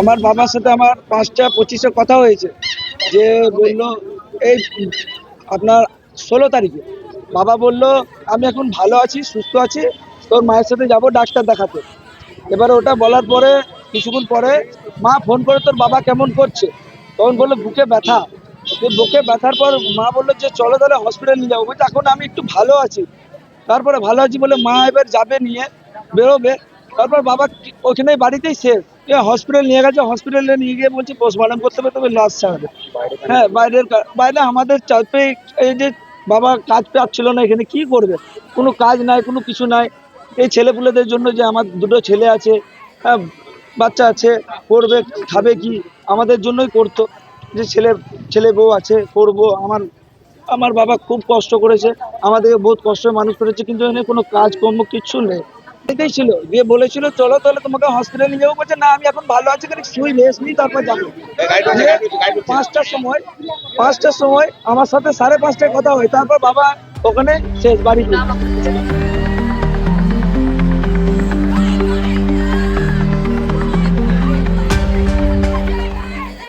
আমার বাবার সাথে আমার পাঁচটা পঁচিশে কথা হয়েছে যে বলল, এই আপনার ষোলো তারিখে। বাবা বলল, আমি এখন ভালো আছি, সুস্থ আছি, তোর মায়ের সাথে যাব ডাক্তার দেখাতে। এবার ওটা বলার পরে, কিছুক্ষণ পরে মা ফোন করে, তোর বাবা কেমন করছে? তখন বলল, বুকে ব্যথা। বুকে ব্যথার পর মা বলল যে, চলো তাহলে হসপিটাল নিয়ে যাব। বলছে, এখন আমি একটু ভালো আছি। তারপরে ভালো আছি বলে মা এবার যাবে নিয়ে, বেরোবে। তারপর বাবা ওখানে বাড়িতেই শেষ হসপিটাল নিয়ে গেছে হসপিটালে নিয়ে গিয়ে বলছে পোস্টমর্টম করতে হবে, তবে লাশ ছাড়বে হ্যাঁ বাইরের বাইরে আমাদের চাপে এই যে বাবা কাজ পাচ্ছিল না, এখানে কি করবে? কোনো কাজ নাই, কোনো কিছু নাই। এই ছেলেপুলেদের জন্য যে আমার দুটো ছেলে আছে হ্যাঁ বাচ্চা আছে পড়বে খাবে কি? আমাদের জন্যই করতো। যে ছেলে ছেলে বউ আছে, করব। আমার আমার বাবা খুব কষ্ট করেছে। আমাদেরকে বহুত কষ্ট, মানুষ করেছে, কিন্তু এখানে কোনো কাজকর্ম কিচ্ছু নেই। এটাই ছিল। দিয়ে বলেছিল চলো তাহলে তোমাকে হসপিটালে নিয়ে যাব। বলছে না আমি এখন ভালো আছি খালি শুই রেস্ট নিই তারপর যাব। পাঁচটার সময় পাঁচটার সময় আমার সাথে সাড়ে পাঁচটায় কথা হয়। তারপর বাবা ওখানে শেষ বাড়িতে